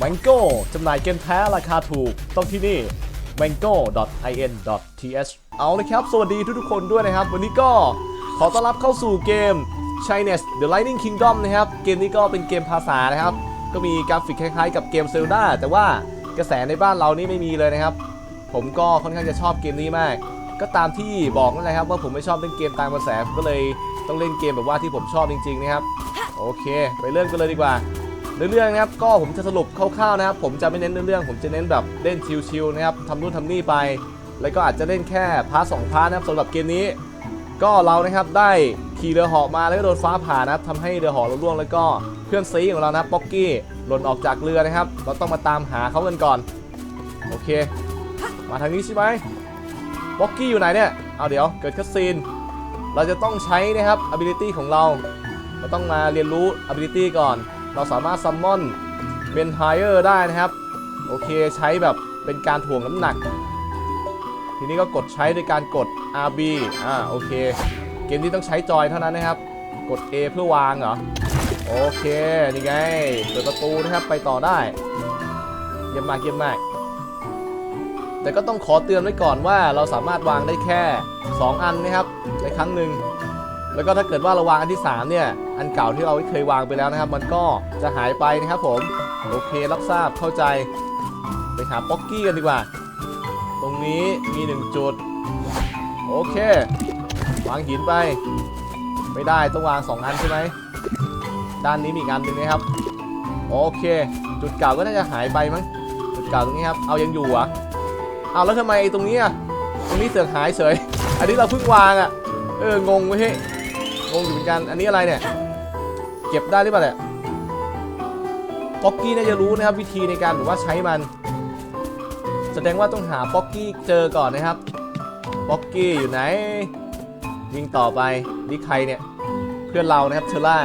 Mango จำหน่ายเกมแท้ราคาถูก ต้องที่นี่ mango.in.th เอาเลยครับ สวัสดีทุกๆคนด้วยนะครับ วันนี้ก็ขอต้อนรับเข้าสู่เกม Chinese The Lightning Kingdom นะครับ เกมนี้ก็เป็นเกมภาษานะครับ ก็มีกราฟิกคล้ายๆกับเกม Zelda แต่ว่ากระแสในบ้านเรานี่ไม่มีเลยนะครับ ผมก็ค่อนข้างจะชอบเกมนี้มาก ก็ตามที่บอกนั่นแหละครับว่าผมไม่ชอบเล่นเกมตามกระแสผมก็เลยต้องเล่นเกมแบบว่าที่ผมชอบจริงๆนะครับ โอเค ไปเริ่มกันเลยดีกว่า เรื่องนะครับก็ผมจะสรุปคร่าวๆนะครับ ผมจะไม่เน้นเรื่องผมจะเน้นแบบเล่นชิลๆนะครับทำนู่นทำนี่ไป แล้วก็อาจจะเล่นแค่พาร์ทสองพาร์ทนะครับสำหรับเกมนี้ ก็เรานะครับได้ขี่เรือหาะมาแล้วก็โดนฟ้าผ่านะครับทำให้เรือหาะเราล่วงแล้วก็เพื่อนซีของเรานะบป๊อกกี้หล่นออกจากเรือนะครับ เราต้องมาตามหาเขากันก่อน โอเค มาทางนี้ใช่ไหมป๊อกกี้อยู่ไหนเนี่ยเอาเดี๋ยวเกิดคัสซีนเราจะต้องใช้นะครับ ability ของเรา เราต้องมาเรียนรู้ ability ก่อน เราสามารถซัมมอนเมนไฮเออร์ได้นะครับ โอเคใช้แบบเป็นการถ่วงน้ำหนัก ทีนี้ก็กดใช้โดยการกด RB อ่าโอเค เกมนี้ต้องใช้จอยเท่านั้นนะครับ กด A เพื่อวางเหรอ โอเค นี่ไง เปิดประตูนะครับไปต่อได้ เยี่ยมมากเยี่ยมมาก แต่ก็ต้องขอเตือนไว้ก่อนว่าเราสามารถวางได้แค่ 2 อันนะครับในครั้งหนึ่งแล้วก็ถ้าเกิดว่าเราวางอันที่ 3 เนี่ย อันเก่าที่เราเคยวางไปแล้วนะครับ มันก็จะหายไปนะครับผมโอเครับทราบเข้าใจ ไปหาป๊อกกี้กันดีกว่า ตรงนี้มี1จุด โอเค วางหินไป ไม่ได้ต้องวาง2อันใช่ไหมด้านนี้มีอีกอันหนึ่งนะครับโอเค จุดเก่าก็น่าจะหายไปมั้งจุดเก่าตรงนี้ครับเอายังอยู่เหรอเอาแล้วทำไมตรงนี้อะตรงนี้เสือกหายเฉยอันนี้เราเพิ่งวางอะเอองงเว้ยงงอยู่เหมือนกันอันนี้อะไรเนี่ย เก็บได้หรือเปล่าเนี่ยป๊อกกี้น่าจะรู้นะครับวิธีในการแบบว่าใช้มัน แสดงว่าต้องหาป๊อกกี้เจอก่อนนะครับป๊อกกี้อยู่ไหนวิ่งต่อไปนี่ใครเนี่ยเพื่อนเรานะครับเชล่า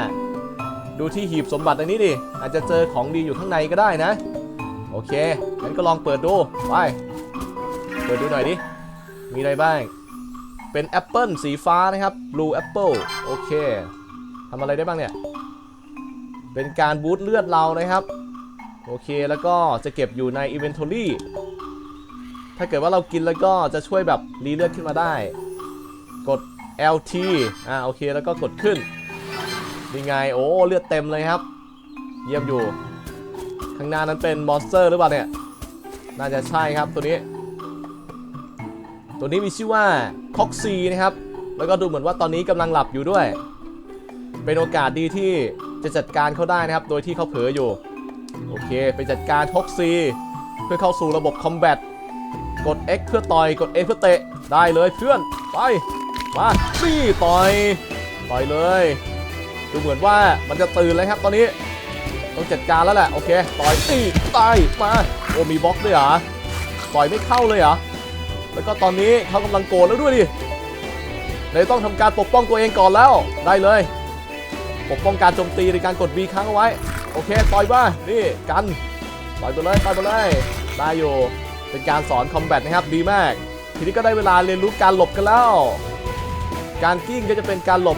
ดูที่หีบสมบัติอันนี้ดิอาจจะเจอของดีอยู่ข้างในก็ได้นะ โอเคงั้นก็ลองเปิดดูไปเปิดดูหน่อยดิมีอะไรบ้าง เป็นแอปเปิลสีฟ้านะครับ blue apple โอเคทำอะไรได้บ้างเนี่ย เป็นการบูตเลือดเรานะครับ โอเคแล้วก็จะเก็บอยู่ใน inventory ถ้าเกิดว่าเรากินแล้วก็จะช่วยแบบรีเลือดขึ้นมาได้ กด LT อ่าโอเคแล้วก็กดขึ้นนี่ไงโอ้เลือดเต็มเลยครับ เยี่ยมอยู่ ข้างหน้านั้นเป็นมอนสเตอร์หรือเปล่าเนี่ย น่าจะใช่ครับตัวนี้ ตัวนี้มีชื่อว่าคอกซีนะครับ แล้วก็ดูเหมือนว่าตอนนี้กำลังหลับอยู่ด้วย เป็นโอกาสดีที่จะจัดการเขาได้นะครับ โดยที่เขาเผลออยู่ โอเค ไปจัดการคอกซีเพื่อเข้าสู่ระบบคอมแบทกด X เพื่อต่อย กด A เพื่อเตะ ได้เลยเพื่อน ไป มาซี่ต่อย ต่อยเลย ดูเหมือนว่ามันจะตื่นเลยครับตอนนี้ ต้องจัดการแล้วแหละ โอเค ต่อยตีตายมาโอ้มีบล็อกด้วยเหรอ ต่อยไม่เข้าเลยเหรอ แล้วก็ตอนนี้เขากำลังโกรธแล้วด้วยดิเลยต้องทำการปกป้องตัวเองก่อนแล้ว ได้เลย ปกป้องการโจมตีในการกด B ค้างเอาไว้ โอเคต่อยมานี่กันต่อยไปเลยต่อยไปเลยได้อยู่เป็นการสอนคอมแบทนะครับดีมาก ทีนี้ก็ได้เวลาเรียนรู้การหลบกันแล้ว การกิ้งก็จะเป็นการหลบ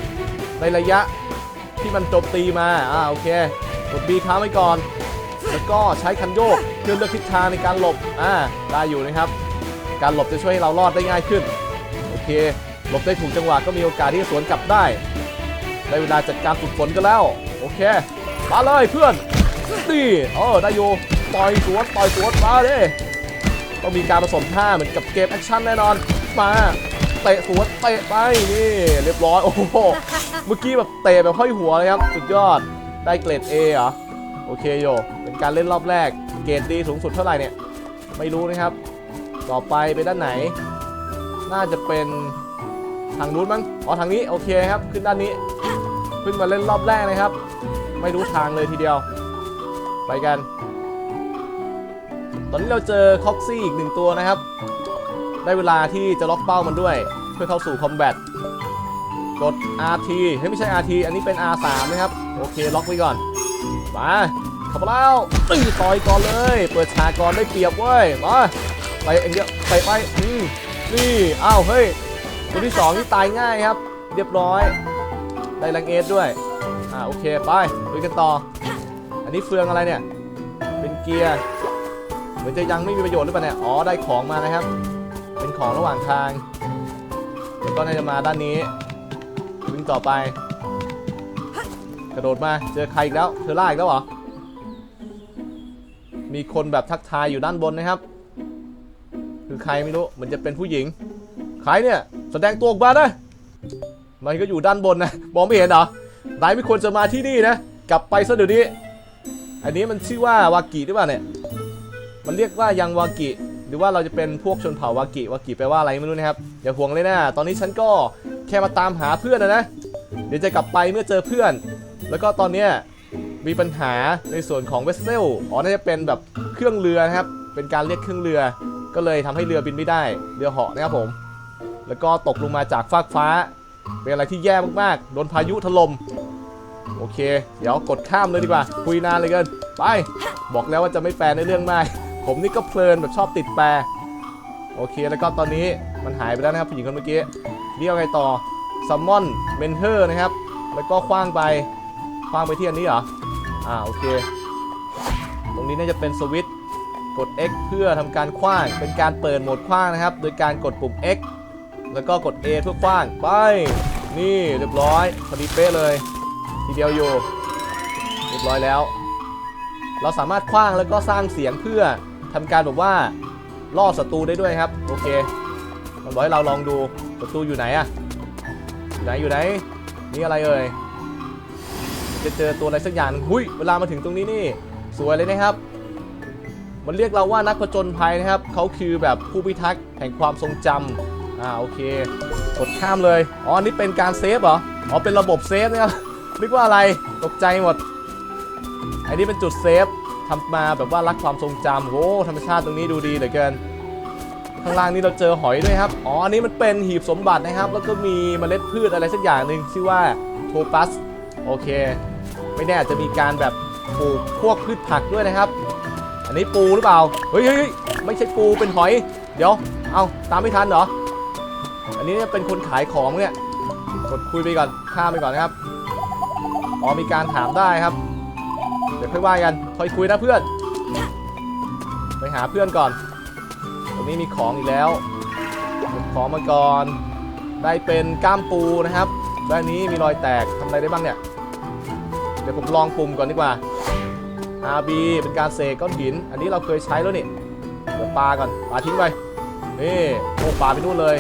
ในระยะที่มันโจมตีมาอ่าโอเคกด B ค้างไว้ก่อน แล้วก็ใช้คันโยกเพื่อเลือกทิศทางในการหลบอ่าได้อยู่นะครับ การหลบจะช่วยให้เรารอดได้ง่ายขึ้นโอเคหลบได้ถูกจังหวะก็มีโอกาสที่จะสวนกลับได้ ได้เวลาจัดการฝึกฝนกันแล้ว โอเค มาเลยเพื่อนนี่เออได้อยู่ต่อยสวนต่อยสวนมาเลยต้องมีการผสมท่าเหมือนกับเกมแอคชั่นแน่นอน มาเตะสวนเตะไปนี่เรียบร้อยโอ้โหเมื่อกี้แบบเตะแบบห้อยหัวเลยครับ สุดยอดได้เกรด A เหรอโอเคโยเป็นการเล่นรอบแรก เกรดดีสูงสุดเท่าไหร่เนี่ย ไม่รู้นะครับ ต่อไปไปด้านไหน น่าจะเป็นทางนู้นมั้งอ๋อทางนี้โอเคครับ ขึ้นด้านนี้ พิ่งมาเล่นรอบแรกนะครับ ไม่รู้ทางเลยทีเดียว ไปกัน ตอนนี้เราเจอคอกซี่อีกหนึ่งตัวนะครับ ได้เวลาที่จะล็อกเป้ามันด้วย เพื่อเข้าสู่คอมแบทกด RT เฮ้ยไม่ใช่ RT อันนี้เป็น R3 นะครับ โอเคล็อกไว้ก่อน มาข้ามาแล้วตีต่อยก่อนเลย เปิดฉากก่อนได้เปรียบเว้ย มาไปเองเดียวไปไปอืมนี่ อ้าว เฮ้ย ตัวที่สองที่ตายง่ายครับ เรียบร้อย ได้แรงเอสด้วย อ่าโอเคไปลุยกันต่อ อันนี้เฟืองอะไรเนี่ย เป็นเกียร์เหมือนจะยังไม่มีประโยชน์หรือเปล่าเนี่ย อ๋อได้ของมานะครับ เป็นของระหว่างทาง แล้วก็น่าจะมาด้านนี้ วิ่งต่อไป กระโดดมา เจอใครอีกแล้ว เธอล่าอีกแล้วเหรอ มีคนแบบทักทายอยู่ด้านบนนะครับ คือใครไม่รู้ เหมือนจะเป็นผู้หญิง ใครเนี่ย แสดงตัวออกมานะ มันก็อยู่ด้านบนนะมองไม่เห็นเหรอนายไม่ควรจะมาที่นี่นะ กลับไปซะเดี๋ยวนี้ อันนี้มันชื่อว่าวากิหรือเปล่าเนี่ย มันเรียกว่ายังวากิ หรือว่าเราจะเป็นพวกชนเผ่าวากิวากิแปลว่าอะไรไม่รู้นะครับอย่าห่วงเลยนะ ตอนนี้ฉันก็แค่มาตามหาเพื่อนนะนะ เดี๋ยวจะกลับไปเมื่อเจอเพื่อน แล้วก็ตอนเนี้ยมีปัญหาในส่วนของเวสเซล อ๋อ น่าจะเป็นแบบเครื่องเรือนะครับ เป็นการเรียกเครื่องเรือ ก็เลยทำให้เรือบินไม่ได้ เรือเหาะนะครับผม แล้วก็ตกลงมาจากฟากฟ้า เป็นอะไรที่แย่มากๆ โดนพายุถล่ม โอเค เดี๋ยวกดข้ามเลยดีกว่า คุยนานเลยเกิน ไป บอกแล้วว่าจะไม่แปลในเรื่องมาก ผมนี่ก็เพลินแบบชอบติดแปลโอเค แล้วก็ตอนนี้มันหายไปแล้วนะครับผู้หญิงคนเมื่อกี้เรียกไงต่อซัมมอนเมนเทอร์นะครับ แล้วก็คว้างไป คว้างไปที่อันนี้เหรอ อ่า โอเค ตรงนี้น่าจะเป็นสวิตช์กด X เพื่อทำการคว้าง เป็นการเปิดโหมดคว้างนะครับ โดยการกดปุ่ม X แล้วก็กด A เพื่อคว้าง ไป นี่เรียบร้อยพอดีเป๊ะเลย ทีเดียวอยู่ เรียบร้อยแล้ว เราสามารถคว้างแล้วก็สร้างเสียงเพื่อทำการแบบว่าล่อศัตรูได้ด้วยครับ โอเคมันบอกให้เราลองดูศัตรูอยู่ไหนอะอยู่ไหนอยู่ไหน นี่อะไรเอ่ย จะเจอตัวอะไรสักอย่างหุยเวลามาถึงตรงนี้นี่ สวยเลยนะครับมันเรียกเราว่านักผจญภัยนะครับ เขาคือแบบผู้พิทักษ์แห่งความทรงจำ อ่าโอเค กดข้ามเลย อ๋ออันนี้เป็นการเซฟเหรอ อ๋อเป็นระบบเซฟนะครับ นึกว่าอะไร ตกใจหมดอันนี้เป็นจุดเซฟทำมาแบบว่ารักความทรงจำโอ้ธรรมชาติตรงนี้ดูดีเหลือเกิน ข้างล่างนี้เราเจอหอยด้วยครับ อ๋ออันนี้มันเป็นหีบสมบัตินะครับ แล้วก็มีเมล็ดพืชอะไรสักอย่างหนึ่งชื่อว่าโทปัส โอเค ไม่แน่อาจจะมีการแบบปลูกพวกพืชผักด้วยนะครับ อันนี้ปูหรือเปล่า เฮ้ยเฮ้ยเฮ้ยไม่ใช่ปูเป็นหอย เดี๋ยว เอาตามไม่ทันเหรอ อันนี้เนี่ยเป็นคนขายของเนี่ย กดคุยไปก่อน ข้ามไปก่อนนะครับ อ๋อมีการถามได้ครับ เดี๋ยวค่อยว่ากันคอยคุยนะเพื่อน ไปหาเพื่อนก่อน ตรงนี้มีของอีกแล้วของมาก่อน ได้เป็นก้ามปูนะครับด้านนี้มีรอยแตกทำอะไรได้บ้างเนี่ย เดี๋ยวผมลองปุ่มก่อนดีกว่า RB เป็นการเสกก้อนหิน อันนี้เราเคยใช้แล้วนี่ เดี๋ยวปาก่อนปาทิ้งไป นี่โอ้ปาไปนู่นเลย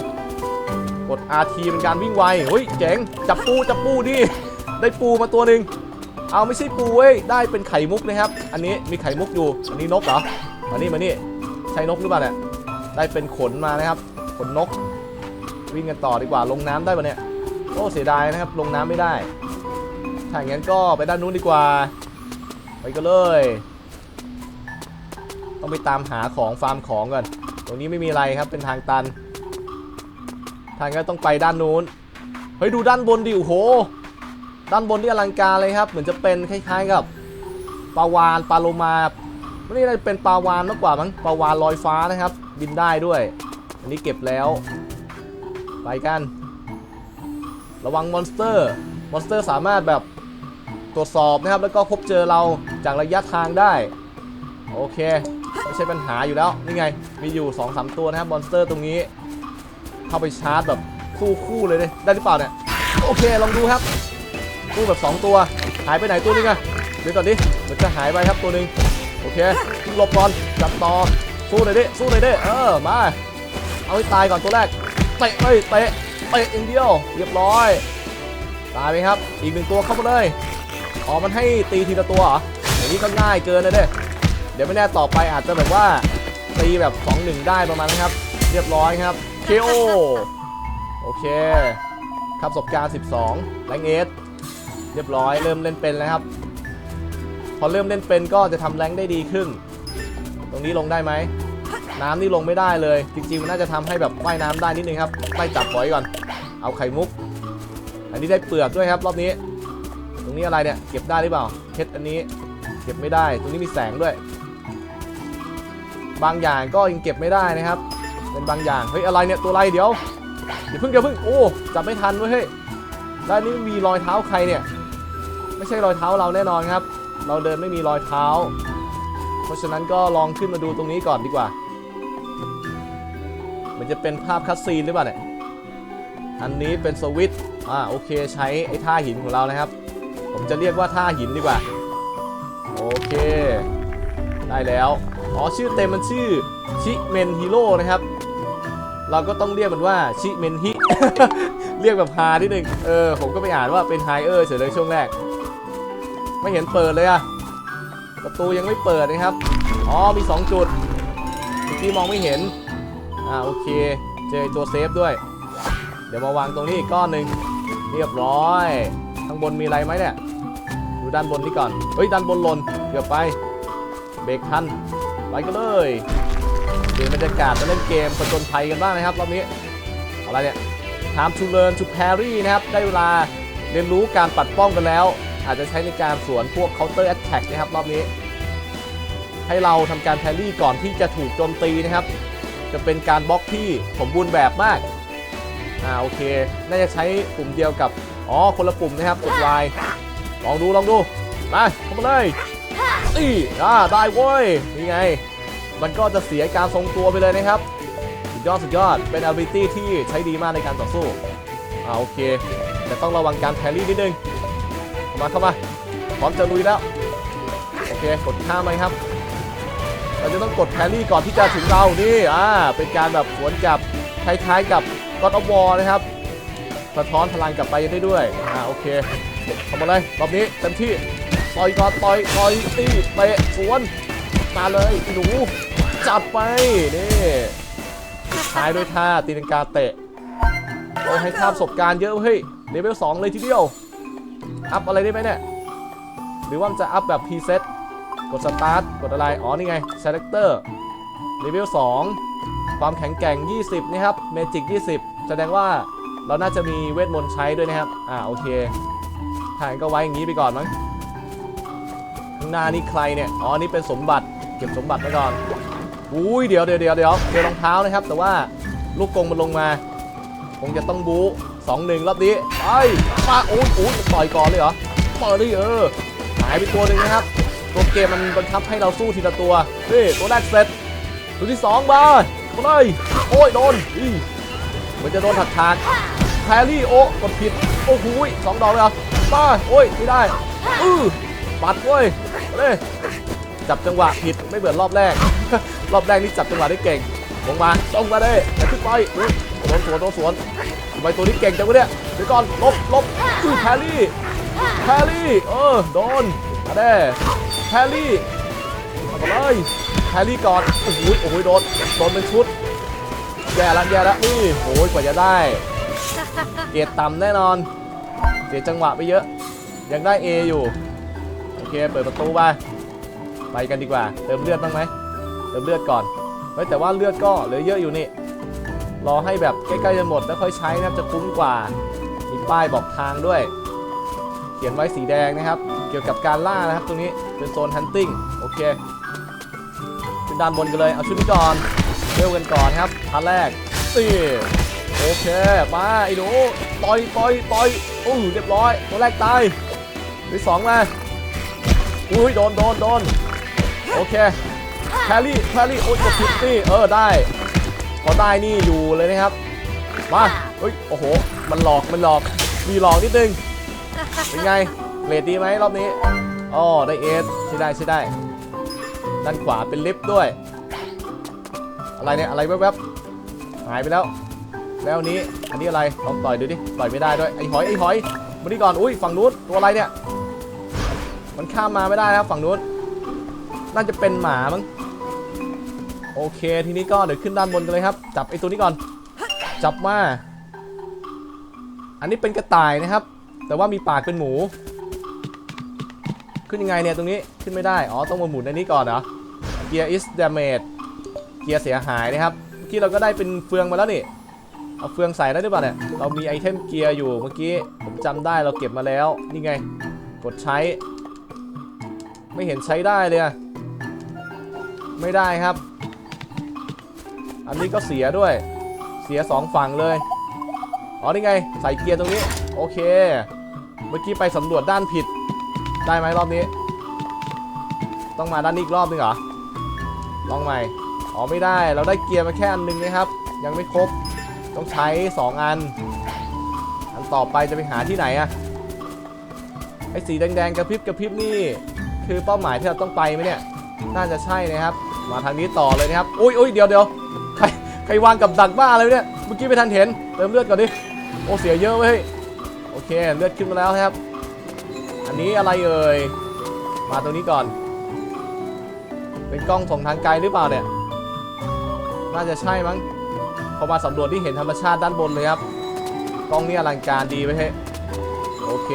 กด RT เป็นการวิ่งไว เฮ้ยเจ๋ง จับปูจับปูดิ ได้ปูมาตัวหนึ่ง เอาไม่ใช่ปูเว้ย ได้เป็นไข่มุกนะครับ อันนี้มีไข่มุกอยู่ อันนี้นกเหรอ มานี่มานี่ ใช่นกหรือเปล่าเนี่ย ได้เป็นขนมานะครับ ขนนก วิ่งกันต่อดีกว่า ลงน้ำได้ปะเนี่ย โอ้เสียดายนะครับ ลงน้ำไม่ได้ ถ้าอย่างนั้นก็ไปด้านนู้นดีกว่า ไปกันเลย ต้องไปตามหาของฟาร์มของก่อน ตรงนี้ไม่มีอะไรครับ เป็นทางตัน ทางนั้นต้องไปด้านนู้น เฮ้ยดูด้านบนดิโอ้โห ด้านบนที่อลังการเลยครับ เหมือนจะเป็นคล้ายๆกับปลาวานปลาโลมาไม่ได้เป็นปลาวานมากกว่ามั้งปลาวานลอยฟ้านะครับ บินได้ด้วย อันนี้เก็บแล้ว ไปกัน ระวังมอนสเตอร์ มอนสเตอร์สามารถแบบตรวจสอบนะครับ แล้วก็พบเจอเราจากระยะทางได้ โอเค ไม่ใช่ปัญหาอยู่แล้ว นี่ไง มีอยู่ 2-3 ตัวนะครับมอนสเตอร์ตรงนี้ เข้าไปชาร์จแบบคู่คู่ๆเลยดิได้หรือเปล่าเนี่ยโอเคลองดูครับคู่แบบ 2 ตัว หายไปไหนตัวนึงอะเดี๋ยวก่อนดิมันจะหายไปครับตัวหนึ่งโอเคหลบก่อนจับต่อสู้หน่อยดิสู้หน่อยดิเออมาเอาให้ตายก่อนตัวแรกเตะเลยเตะเตะอย่างเดียวเรียบร้อยตายไหมครับ อีกหนึ่งตัวเข้ามาเลยอ๋อมันให้ตีทีละตัวเหรออย่างนี้ก็ง่ายเกินเลยเด้เดี๋ยวไม่แน่ต่อไปอาจจะแบบว่าตีแบบ2-1ได้ประมาณนี้ครับ เรียบร้อยครับ KO โอเคครับประสบการณ์ 12แรงเอสเรียบร้อยเริ่มเล่นเป็นแล้วครับ พอเริ่มเล่นเป็นก็จะทำแรงได้ดีขึ้น ตรงนี้ลงได้ไหม น้ำนี่ลงไม่ได้เลย จริงๆมันน่าจะทำให้แบบว่ายน้ำได้นิดนึงครับไล่จับหอยก่อน เอาไข่มุก อันนี้ได้เปลือกด้วยครับ รอบนี้ ตรงนี้อะไรเนี่ยเก็บได้หรือเปล่าเพชรอันนี้เก็บไม่ได้ ตรงนี้มีแสงด้วย บางอย่างก็ยังเก็บไม่ได้นะครับ เป็นบางอย่าง เฮ้ย อะไรเนี่ย ตัวอะไรเดี๋ยวเดี๋ยวเพิ่งเดี๋ยวเพิ่ง โอ้ จับไม่ทันเว้ย เฮ้ย ด้านนี้มีรอยเท้าใครเนี่ย ไม่ใช่รอยเท้าเราแน่นอนครับ เราเดินไม่มีรอยเท้า เพราะฉะนั้นก็ลองขึ้นมาดูตรงนี้ก่อนดีกว่า มันจะเป็นภาพคัดซีนหรือเปล่าเนี่ย อันนี้เป็นสวิตช์อ่า โอเค ใช้ไอ้ท่าหินของเรานะครับ ผมจะเรียกว่าท่าหินดีกว่า โอเค ได้แล้ว อ๋อ ชื่อเต็มมันชื่อชิเมนฮีโร่นะครับ เราก็ต้องเรียกมันว่าชิเมนฮิ เรียกแบบฮานิดนึง เออ ผมก็ไปอ่านว่าเป็นไฮเออร์เฉยเลยช่วงแรก ไม่เห็นเปิดเลยอะประตูยังไม่เปิดนะครับ อ๋อ มี 2 จุดเมื่อกี้มองไม่เห็น อ่า โอเค เจอตัวเซฟด้วย เดี๋ยวมาวางตรงนี้อีกก้อนหนึ่งเรียบร้อย ข้างบนมีอะไรไหมเนี่ย ดูด้านบนนี้ก่อน เฮ้ย ด้านบนหล่น เกือบไป เบรกทัน ไปกันเลย เปลี่ยนบรรยากาศมาเล่นเกมผจญภัยกันบ้างนะครับรอบนี้อะไรเนี่ย Time to learn to parry นะครับ ได้เวลาเรียนรู้การปัดป้องกันแล้ว อาจจะใช้ในการสวนพวก counter attack นะครับรอบนี้ ให้เราทำการ parry ก่อนที่จะถูกโจมตีนะครับ จะเป็นการบล็อกที่สมบูรณ์แบบมากอ่าโอเค น่าจะใช้ปุ่มเดียวกับ อ๋อ คนละปุ่มนะครับกด Y ลองดูลองดู มาเข้ามาเลยนี่อ่าได้เว้ยนี่ไง มันก็จะเสียการทรงตัวไปเลยนะครับ สุดยอดสุดยอดเป็น ability ที่ใช้ดีมากในการต่อสู้อ่าโอเคแต่ต้องระวังการแพรี่นิดนึงเข้ามาเข้ามาพร้อมจะลุยแล้วโอเคกดข้ามไหมครับ เราจะต้องกดแพรี่ก่อนที่จะถึงเรานี่อ่าเป็นการแบบสวนกับคล้ายๆกับ God of War นะครับสะท้อนพลังกลับไปได้ด้วยอ่าโอเคเข้ามาเลยรอบนี้เต็มที่ต่อยก่อนต่อยต่อยตีเตะสวนมาเลยหนู จัดไป นี่ท้ายด้วยท่าตีลังกาเตะโอ้ให้ท่าประสบการณ์เยอะเฮ้ยเลเวล2เลยทีเดียว อัพอะไรได้ไหมเนี่ย หรือว่าจะอัพแบบพรีเซ็ตกดสตาร์ทกดอะไร อ๋อ นี่ไง Selector เลเวล2ความแข็งแกร่ง 20 นะครับ เมจิก 20 แสดงว่าเราน่าจะมีเวทมนต์ใช้ด้วยนะครับ อ่า โอเคทางก็ไว้อย่างนี้ไปก่อนมั้ง ข้างหน้านี่ใครเนี่ย อ๋อ นี่เป็นสมบัติ เก็บสมบัติไว้ก่อน อุ้ยเดี๋ยวเดี๋ยวเดี๋ยวเดี๋ยวเจอรองเท้านะครับ แต่ว่าลูกกงมันลงมา คงจะต้องบู๊สองหนึ่งรอบนี้ไปมาโอ้ยโอ้ยต่อยก่อนเลยเหรอเปิดดิเออหายไปตัวหนึ่งนะครับ ตัวเกมมันบังคับให้เราสู้ทีละตัวนี่ตัวแรกเสร็จตัวที่สองมามาเลยโอ้ยโดนอีเหมันจะโดนถักทากแพรรี่โอ้กดผิดโอ้โหสองดอกเลยเหรอป้าโอ้ยไม่ได้อือปัดเว้ยเลยจับจังหวะผิดไม่เหมือนรอบแรก รอบแรกนี่จับจังหวะได้เก่งลงมาส่งมาเลยอย่ขึ้นไปโดนสวนโดนสวนทำไมตัวนี้เก่งจังวะเนี่ยเดี๋ยวก่อนลบลบอื้อแพรรี่แพรรี่เออโดนมาเด้แพรรี่เอาไปเลยแพรรี่ก่อนโอ้โหโอ้โหโดนโดนเป็นชุดแย่ละแย่ละนี่โอ้ยกว่าจะได้เกรดต่ำแน่นอน เสียจังหวะไปเยอะ ยังได้ A อยู่ โอเค เปิดประตูไป ไปกันดีกว่า เติมเลือดบ้างไหม ติมเลือดก่อนเฮ้ยแต่ว่าเลือดก็เหลือเยอะอยู่นี่ รอให้แบบใกล้ๆจะหมดแล้วค่อยใช้นะครับจะคุ้มกว่า มีป้ายบอกทางด้วย เขียนไว้สีแดงนะครับ เกี่ยวกับการล่านะครับตรงนี้ เป็นโซนฮันติ n งโอเคขึ้นด้านบนกันเลย เอาชุดนี้ก่อนเร็วกันก่อนครับท่าแรกสี่โอเคมาไอ้หนูต่อยต่อยต่อยอู้เรียบร้อยตัวแรกตายตัวสองมาอุ้ยโดนโดนโดนโอเค แพรรี่แพรรี่โอ้ยกดผิดนี่เออได้พอได้นี่อยู่เลยนะครับมาเฮ้ยโอ้โห มันหลอกมันหลอกมีหลอกนิดนึงเป็นไงเรทดีไหมรอบนี้อ๋อได้เอสใช่ได้ใช่ได้ด้านขวาเป็นลิฟต์ด้วย อะไรเนี่ยอะไรแวบๆหายไปแล้ว แล้วอันนี้อันนี้อะไรลองต่อยดูดิต่อยไม่ได้ด้วยไอ้หอยไอ้หอยมานี่ก่อนอุ้ยฝั่งนู้นตัวอะไรเนี่ย มันข้ามมาไม่ได้นะครับฝั่งนู้นน่าจะเป็นหมามั้ง โอเค ทีนี้ก็เดี๋ยวขึ้นด้านบนกันเลยครับ จับไอ้ตัวนี้ก่อน จับมา อันนี้เป็นกระต่ายนะครับ แต่ว่ามีปากเป็นหมู ขึ้นยังไงเนี่ยตรงนี้ขึ้นไม่ได้ อ๋อ ต้องมาหมุนอันนี้ก่อนเหรอ Gear is damage เกียร์เสียหายนะครับเมื่อกี้เราก็ได้เป็นเฟืองมาแล้วนี่ เอาเฟืองใส่ได้หรือเปล่าเนี่ย เรามีไอเทมเกียร์อยู่เมื่อกี้ ผมจำได้เราเก็บมาแล้ว นี่ไง กดใช้ ไม่เห็นใช้ได้เลยอะไม่ได้ครับ อันนี้ก็เสียด้วย เสียสองฝั่งเลย อ๋อนี่ไง ใส่เกียร์ตรงนี้ โอเค เมื่อกี้ไปสำรวจด้านผิด ได้ไหมรอบนี้ ต้องมาด้านนี้อีกรอบนึงเหรอ ลองใหม่ อ๋อไม่ได้ เราได้เกียร์มาแค่อันหนึงนะครับ ยังไม่ครบ ต้องใช้ 2 อัน อันต่อไปจะไปหาที่ไหนอะไอ้สีแดงๆกระพริบกระพริบนี่ คือเป้าหมายที่เราต้องไปไหมเนี่ย น่าจะใช่นะครับ มาทางนี้ต่อเลยนะครับ อุ้ยอุ้ยเดี๋ยวเดี๋ยว ใครวางกับดักบ้าอะไรเนี่ย เมื่อกี้ไม่ทันเห็น เติมเลือดก่อนดิ โอ้เสียเยอะเว้ย โอเคเลือดขึ้นมาแล้วครับ อันนี้อะไรเอ่ย มาตรงนี้ก่อน เป็นกล้องส่องทางไกลหรือเปล่าเนี่ย น่าจะใช่มั้ง พอมาสำรวจที่เห็นธรรมชาติด้านบนเลยครับ กล้องนี่อลังการดีไหมเฮ้ยโอเค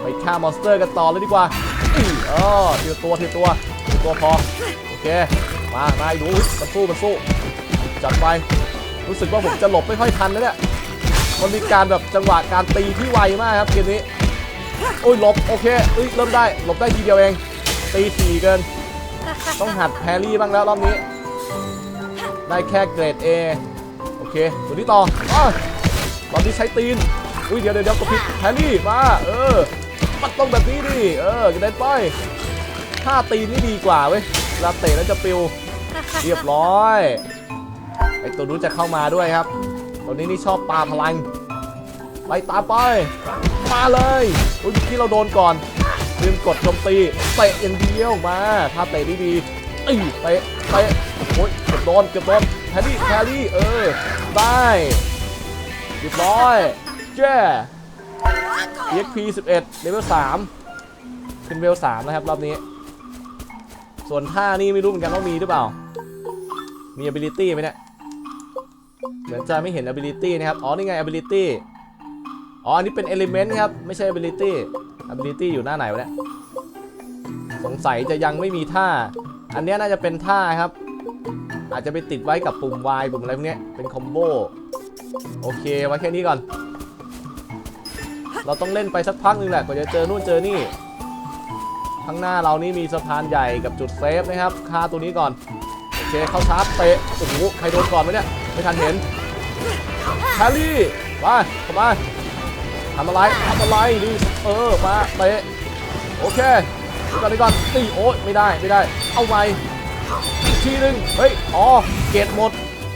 ไปฆ่ามอนสเตอร์กันต่อเลยดีกว่าอ๋อทีตัวทีตัวทีตัวพอ โอเค มา มาดูมันสู้มันสู้ จัดไป รู้สึกว่าผมจะหลบไม่ค่อยทันนะเนี่ย มันมีการแบบจังหวะการตีที่ไวมากครับเกมนี้ โอ้ยหลบโอเคอุ้ยเริ่มได้หลบได้ทีเดียวเอง ตีถี่เกิน ต้องหัดแพรรี่บ้างแล้วรอบนี้ ได้แค่เกรด A โอเคตัวนี้ต่ออ้าวรอบนี้ใช้ตีน อุ้ยเดี๋ยวเดี๋ยวเดี๋ยวกดผิดแพรรี่มา เออมันต้องแบบนี้ดิเออกระเด็นไปถ้าตีนนี่ดีกว่าเว้ยเวลาเตะแล้วจะปิว เรียบร้อย อตัวนู้นจะเข้ามาด้วยครับ ตัวนี้นี่ชอบปลาพลัง ไปตามไป มาเลยโอ้ยที่เราโดนก่อนลืมกดโจมตีเตะอย่างเดียวมา ถ้าเตะดีดีๆเอ้ยเตะเตะโอ้ยเกือบโดนเกือบโดนแครี่แครี่เออได้เรียบร้อยเจ้ EXP 11เลเวล3ขึ้นเลเวล3นะครับรอบนี้ ส่วนท่านี่ไม่รู้เหมือนกันว่ามีหรือเปล่า มี ability ไหมเนี่ย เหมือนจะไม่เห็น ability นะครับ อ๋อ นี่ไง ability อ๋อ อันนี้เป็น element ครับ ไม่ใช่ ability ability อยู่หน้าไหนวะเนี่ย สงสัยจะยังไม่มีท่า อันนี้น่าจะเป็นท่าครับ อาจจะไปติดไว้กับปุ่ม Y ปุ่มอะไรพวกนี้ เป็นคอมโบ โอเค ไว้แค่นี้ก่อน เราต้องเล่นไปสักพักหนึงแหละ กว่าจะเจอนู่นเจอนี่ ข้างหน้าเรานี่มีสะพานใหญ่กับจุดเซฟนะครับ ฆ่าตัวนี้ก่อน โอเคเข้าชาร์จเตะโอ้โหใครโดนก่อนวะเนี่ยไม่ทันเห็นแฮร์รี่มาเข้ามาทำอะไรทำอะไรนี่เออมาเตะโอเคเดี๋ยวก่อนเดี๋ยวก่อนตีโอ้ยไม่ได้ไม่ได้ เอาไปอีกทีหนึงเฮ้ยอ๋อเกรดหมด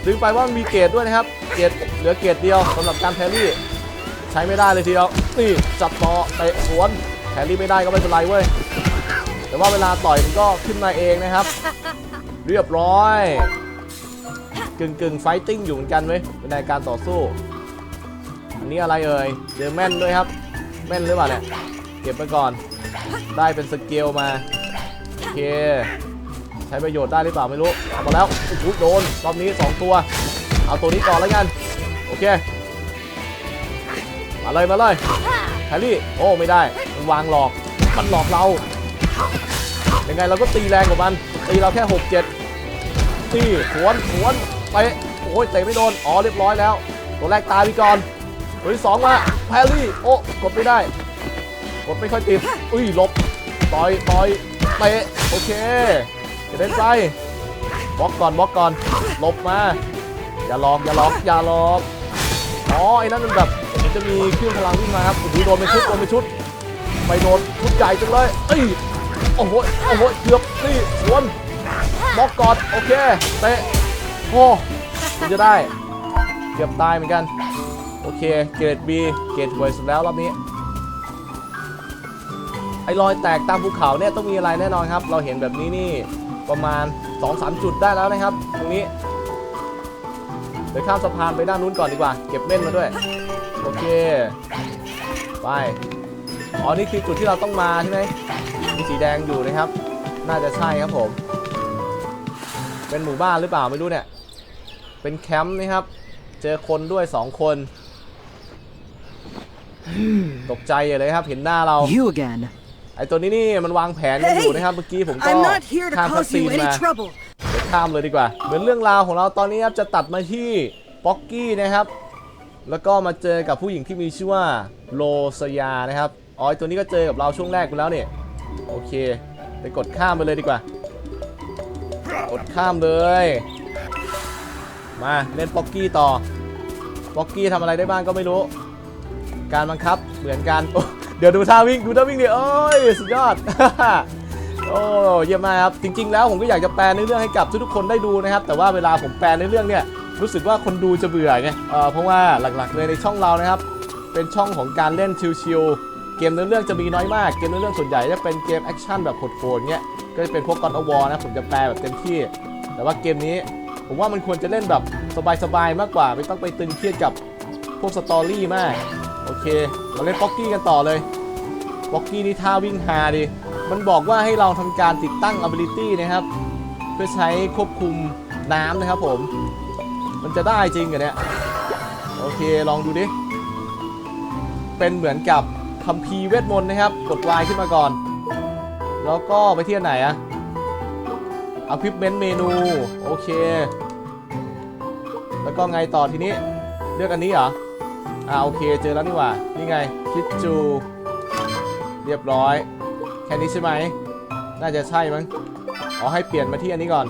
ลืมไปว่ามันมีเกรดด้วยนะครับ เกรดเหลือเกรดเดียวสำหรับการแพรรี่ ใช้ไม่ได้เลยทีเดียวนี่จับต่อเตะสวนแพรรี่ไม่ได้ก็ไม่เป็นไรเว้ยแต่ว่าเวลาต่อยมันก็ขึ้นมาเองนะครับ เรียบร้อย กึ่งกึ่งไฟติ้งอยู่เหมือนกันเว้ยเป็นในการต่อสู้ อันนี้อะไรเอ่ยเจอแม่นด้วยครับ แม่นหรือเปล่าเนี่ยเก็บไปก่อน ได้เป็นสเกลมา โอเค ใช้ประโยชน์ได้หรือเปล่าไม่รู้เอามาแล้วโอ้โหโดนรอบนี้ 2 ตัว เอาตัวนี้ก่อนแล้วกัน โอเค มาเลยมาเลยแฮร์รี่ โอ้ ไม่ได้ มันวางหลอก มันหลอกเรา ยังไงเราก็ตีแรงกว่ามัน ตีเราแค่ 6 7 นี่สวนสวนไปโอ้ยเตะไม่โดน อ๋อเรียบร้อยแล้ว ตัวแรกตายไปก่อนตัวที่สองมาแพรรี่ โอ้กดไม่ได้ กดไม่ค่อยติด อุ้ยหลบต่อยต่อยเตะโอเคจะเดินไปบล็อกก่อนบล็อกก่อนหลบมา อย่าหลอกอย่าหลอกอย่าหลอกอ๋อไอ้นั่นมันแบบมันจะมีเครื่องพลังวิ่งมาครับโอ้โหโดนเป็นชุดโดนเป็นชุดไปโดนชุดใหญ่จังเลยเอ้ยโอ้โหโอ้โหเกือบนี่สวน บล็อกก่อนโอเคเตะโอ้มันจะได้เกือบตายเหมือนกันโอเคเกรด B เกรดหวยสุดแล้วรอบนี้ไอ้รอยแตกตามภูเขาเนี่ยต้องมีอะไรแน่นอนครับ เราเห็นแบบนี้นี่ประมาณ 2-3 จุดได้แล้วนะครับ ตรงนี้เดี๋ยวข้ามสะพานไปด้านนู้นก่อนดีกว่า เก็บเม่นมาด้วย โอเค ไป อ๋อ นี่คือจุดที่เราต้องมาใช่ไหมมีสีแดงอยู่นะครับ น่าจะใช่ครับผม เป็นหมู่บ้านหรือเปล่าไม่รู้เนี่ย เป็นแคมป์นะครับ เจอคนด้วย2คน ตกใจใหญ่เลยครับ เห็นหน้าเรา You again. ไอตัวนี้นี่มันวางแผนกันอยู่นะครับ เมื่อกี้ผมก็ I'm not here to ข้ามคัส cause ซี you น any มา trouble. เดี๋ยวข้ามเลยดีกว่า เหมือนเรื่องราวของเราตอนนี้ครับจะตัดมาที่ป๊อกกี้นะครับ แล้วก็มาเจอกับผู้หญิงที่มีชื่อว่าโลสยานะครับ อ๋อไอ้ตัวนี้ก็เจอกับเราช่วงแรกไปแล้วเนี่ย โอเค ไปกดข้ามไปเลยดีกว่า กดข้ามเลย มาเล่นป๊อกกี้ต่อ ป๊อกกี้ทำอะไรได้บ้างก็ไม่รู้ การบังคับเหมือนกันเดี๋ยวดูท่าวิ่งดูท่าวิ่งดิเอ้ยสุดยอด โอ้เยี่ยมมากครับ จริง ๆ แล้วผมก็อยากจะแปลในเรื่องให้กับทุกๆคนได้ดูนะครับ แต่ว่าเวลาผมแปลในเรื่องเนี่ยรู้สึกว่าคนดูจะเบื่อไงเออเพราะว่าหลักๆเลยในช่องเรานะครับ เป็นช่องของการเล่นชิลๆ เกมเนื้อเรื่องจะมีน้อยมาก เกมเนื้อเรื่องส่วนใหญ่จะเป็นเกมแอคชั่นแบบโหดๆเงี้ย ก็จะเป็นพวก God of War นะ ผมจะแปลแบบเต็มที่ แต่ว่าเกมนี้ผมว่ามันควรจะเล่นแบบสบายๆมากกว่า ไม่ต้องไปตึงเครียดกับพวกสตอรี่มาก โอเคมาเล่นป๊อกกี้กันต่อเลย ป๊อกกี้นี่ท่าวิ่งฮาดิ มันบอกว่าให้เราทำการติดตั้ง ability นะครับ เพื่อใช้ควบคุมน้ำนะครับผม มันจะได้จริงเหรอเนี่ย โอเค ลองดูดิ เป็นเหมือนกับ คัมภีร์เวทมนต์นะครับ กด Y ขึ้นมาก่อน แล้วก็ไปที่ไหนอะ equipment เมนู โอเค แล้วก็ไงต่อทีนี้ เลือกอันนี้เหรอ อ่าโอเคเจอแล้วนี่หว่า นี่ไง คิดจู เรียบร้อย แค่นี้ใช่ไหม น่าจะใช่มั้งอ๋อให้เปลี่ยนมาที่อันนี้ก่อน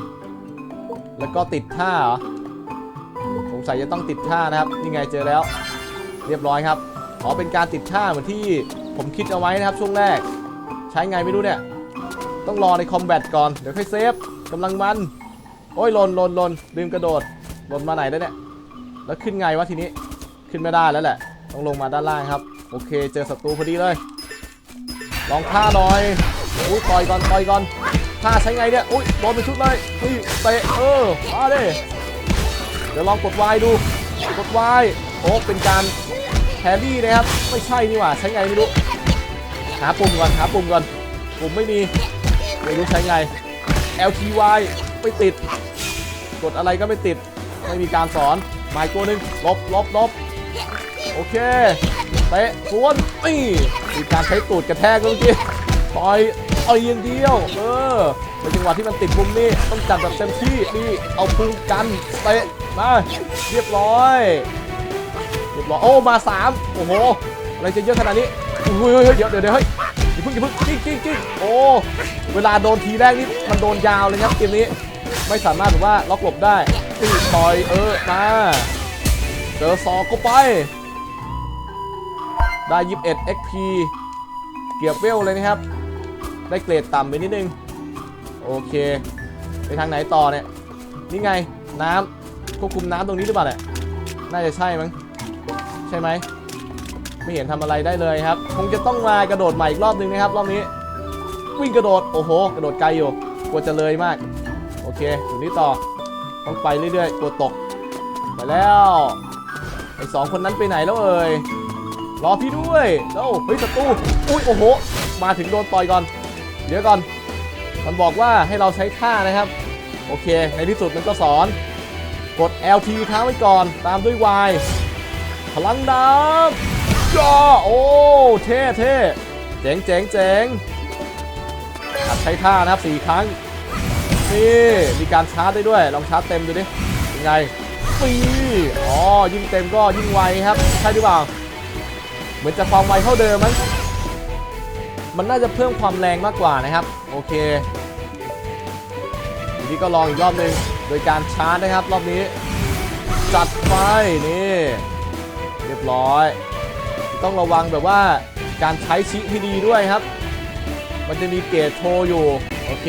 แล้วก็ติดท่าเหรอ สงสัยจะต้องติดท่านะครับ นี่ไงเจอแล้ว เรียบร้อยครับ อ๋อเป็นการติดท่าเหมือนที่ผมคิดเอาไว้นะครับช่วงแรก ใช้ไงไม่รู้เนี่ย ต้องรอในคอมแบทก่อน เดี๋ยวค่อยเซฟกำลังมัน โอ้ยหลนหลนหลนลืมกระโดดหลนมาไหนแล้วเนี่ย แล้วขึ้นไงวะทีนี้ ขึ้นไม่ได้แล้วแหละ ต้องลงมาด้านล่างครับ โอเค เจอศัตรูพอดีเลย ลองท่าหน่อยอุ้ยต่อยก่อนต่อยก่อนท่าใช้ไงเนี่ยอุ้ยโดนไปชุดเลยเฮ้ยเตะเออมาดิเดี๋ยวลองกด Y ดูกด Y โอ้เป็นการ แฮร์รี่นะครับ ไม่ใช่นี่หว่าใช้ไงไม่รู้ หาปุ่มก่อนหาปุ่มก่อนปุ่มไม่มี ไม่รู้ใช้ไง LTY ไม่ติด กดอะไรก็ไม่ติด ไม่มีการสอนหมายตัวหนึ่งลบลบลบโอเคเตะสวนนี่มีการใช้ตูดกระแทกเมื่อกี้ต่อยเอาอย่างเดียว เออในจังหวะที่มันติดมุมนี่ต้องจัดแบบเต็มที่นี่เอาพุงกันเตะมาเรียบร้อย รียบอโอ้มาสามโอ้โหอะไรจะเยอะขนาดนี้อุ้ยเฮ้ยเฮ้ยเดี๋ยวเดี๋ยวเดี๋ยวเฮ้ยอย่าเพิ่งอย่าเพิ่งจิ๊กจิ๊กจิ๊กโอ้เวลาโดนทีแรกนี่มันโดนยาวเลยครับเกมนี้ไม่สามารถแบบว่าล็อกหลบได้ตีคอยเออมาเจอซอกก็ไปได้ 21 XP เกียบเวลเลยนะครับ ได้เกรดต่ำไปนิดนึง โอเค ไปทางไหนต่อเนี่ย นี่ไงน้ำควบคุมน้ำตรงนี้หรือเปล่าเนี่ยน่าจะใช่มั้ง ใช่ไหมไม่เห็นทำอะไรได้เลยครับ คงจะต้องมากระโดดใหม่อีกรอบนึงนะครับ รอบนี้วิ่งกระโดดโอ้โห กระโดดไกลอยู่กลัวจะเลยมาก โอเคอยู่นี่ต่อต้องไปเรื่อยๆกลัวตกไปแล้วไอ้สองคนนั้นไปไหนแล้วเอ่ยรอพี่ด้วยแล้วเฮ้ยศัตรูอุ้ยโอ้โห มาถึงโดนต่อยก่อน เดี๋ยวก่อน มันบอกว่าให้เราใช้ท่านะครับ โอเค ในที่สุดมันก็สอน กด LT ค้างไว้ก่อน ตามด้วย Y พลังน้ำย่อโอ้เท่เท่เจ๋งเจ๋งเจ๋งหัดใช้ท่านะครับสี่ครั้งนี่มีการชาร์จได้ด้วย ลองชาร์จเต็มดูดิยังไงปีอ๋อยิ่งเต็มก็ยิ่งไวครับ ใช่หรือเปล่า เหมือนจะความไวเท่าเดิมมั้งมันน่าจะเพิ่มความแรงมากกว่านะครับ โอเคทีนี้ก็ลองอีกรอบหนึ่งโดยการชาร์จนะครับ รอบนี้ จัดไฟนี่ รียบร้อย ต้องระวังแบบว่าการใช้ชิที่ดีด้วยครับ มันจะมีเกรดโชว์อยู่ โอเค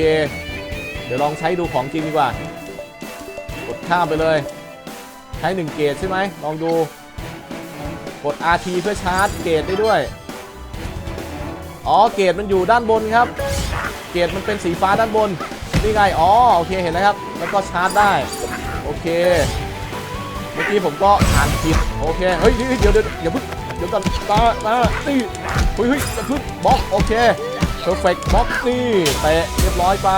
เดี๋ยวลองใช้ดูของจริงดีกว่า กดข้ามไปเลย ใช้หนึ่งเกรดใช่ไหม ลองดู กด RT เพื่อชาร์จเกรดได้ด้วย อ๋อ เกรดมันอยู่ด้านบนครับ เกรดมันเป็นสีฟ้าด้านบน นี่ไง อ๋อ โอเค เห็นแล้วครับ แล้วก็ชาร์จได้ โอเค มื่อกี้ผมก็อ่านผิดโอเคเฮ้ยเฮ้ยเดี๋ยวเดี๋ยวอย่าพึ่งเดี๋ยวก่อนตาตานี่เฮ้ยเฮ้ยอย่าเพึ่งบล็อกโอเคเพอร์เฟกต์บล็อกนี่เตะเรียบร้อยไป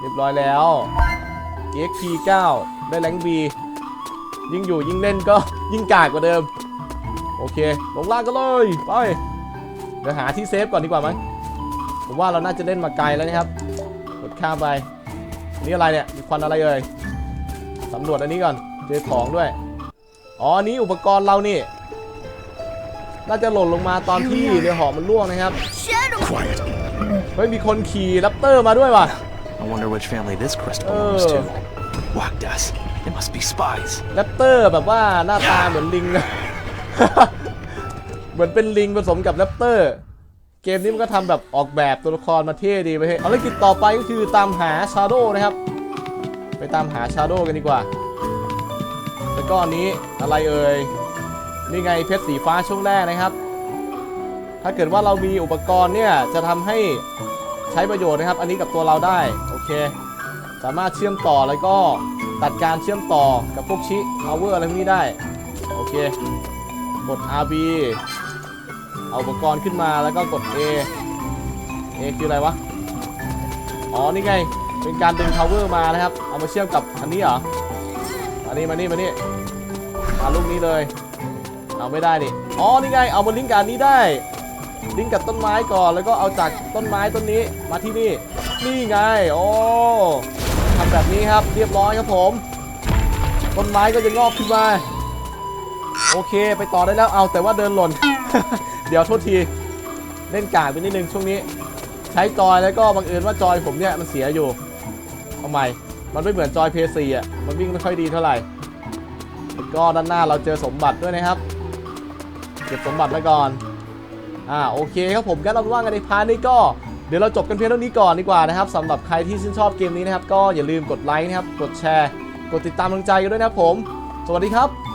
เรียบร้อยแล้ว EXP 9 ได้แรงบียิ่งอยู่ยิ่งเล่นก็ยิ่งกากกว่าเดิม โอเค ลงล่างกันเลยไปเดี๋ยวหาที่เซฟก่อนดีกว่ามั้งผมว่าเราน่าจะเล่นมาไกลแล้วนะครับกดข้ามไปนี่อะไรเนี่ยมีควันอะไรเอ่ย สำรวจอันนี้ก่อน เจอของด้วย อ๋ออันนี้อุปกรณ์เรานี่ น่าจะหล่นลงมาตอนที่เรือเหอมันล่วงนะครับ Quiet. เฮ้ย มีคนขี่แรปเตอร์มาด้วยว่ะ I wonder which family this crest Oh. belongs to. Whacked us. They must be spies. แรปเตอร์แบบว่าหน้าตาเหมือนลิงเลยเหมือนเป็นลิงผสมกับแรปเตอร์ เกมนี้มันก็ทำแบบออกแบบตัวละครมาเท่ดีไปเฮ้ยภารกิจต่อไปก็คือตามหาชาโดนะครับ ไปตามหาชาโดกันดีกว่า แล้วก็อันนี้อะไรเอ่ย นี่ไงเพชรสีฟ้าช่วงแรกนะครับ ถ้าเกิดว่าเรามีอุปกรณ์เนี่ยจะทำให้ใช้ประโยชน์นะครับ อันนี้กับตัวเราได้ โอเค สามารถเชื่อมต่อแล้วก็ตัดการเชื่อมต่อกับพวกชิ power อะไรพวกนี้ได้ โอเค กด RB เอาอุปกรณ์ขึ้นมาแล้วก็กด A A คืออะไรวะ อ๋อ นี่ไง เป็นการดึง power มานะครับ เอามาเชื่อมกับอันนี้เหรอมานี่มานี่มานี่มาลูกนี้เลย เอาไม่ได้นี่อ๋อนี่ไงเอามาลิงก์กับอันนี้ได้ ลิงก์กับต้นไม้ก่อนแล้วก็เอาจากต้นไม้ต้นนี้มาที่นี่ นี่ไงโอ้ทำแบบนี้ครับเรียบร้อยครับผม ต้นไม้ก็จะงอกขึ้นมาโอเค ไปต่อได้แล้วเอาแต่ว่าเดินหล่น เดี๋ยวโทษที เล่นกากไปนิดนึงช่วงนี้ ใช้จอยแล้วก็บังเอิญว่าจอยผมเนี่ยมันเสียอยู่ ทำไมมันไม่เหมือนจอยเพย์ซีอะ มันวิ่งไม่ค่อยดีเท่าไหร่ ก็ด้านหน้าเราเจอสมบัติด้วยนะครับ เก็บสมบัติไว้ก่อน อ่าโอเคครับผมก็เราว่ากันในพาร์ทนี้ก็เดี๋ยวเราจบกันเพียงเท่านี้ก่อนดีกว่านะครับสำหรับใครที่ชื่นชอบเกมนี้นะครับ ก็อย่าลืมกดไลค์นะครับ กดแชร์ กดติดตามกำลังใจกันด้วยนะครับผม สวัสดีครับ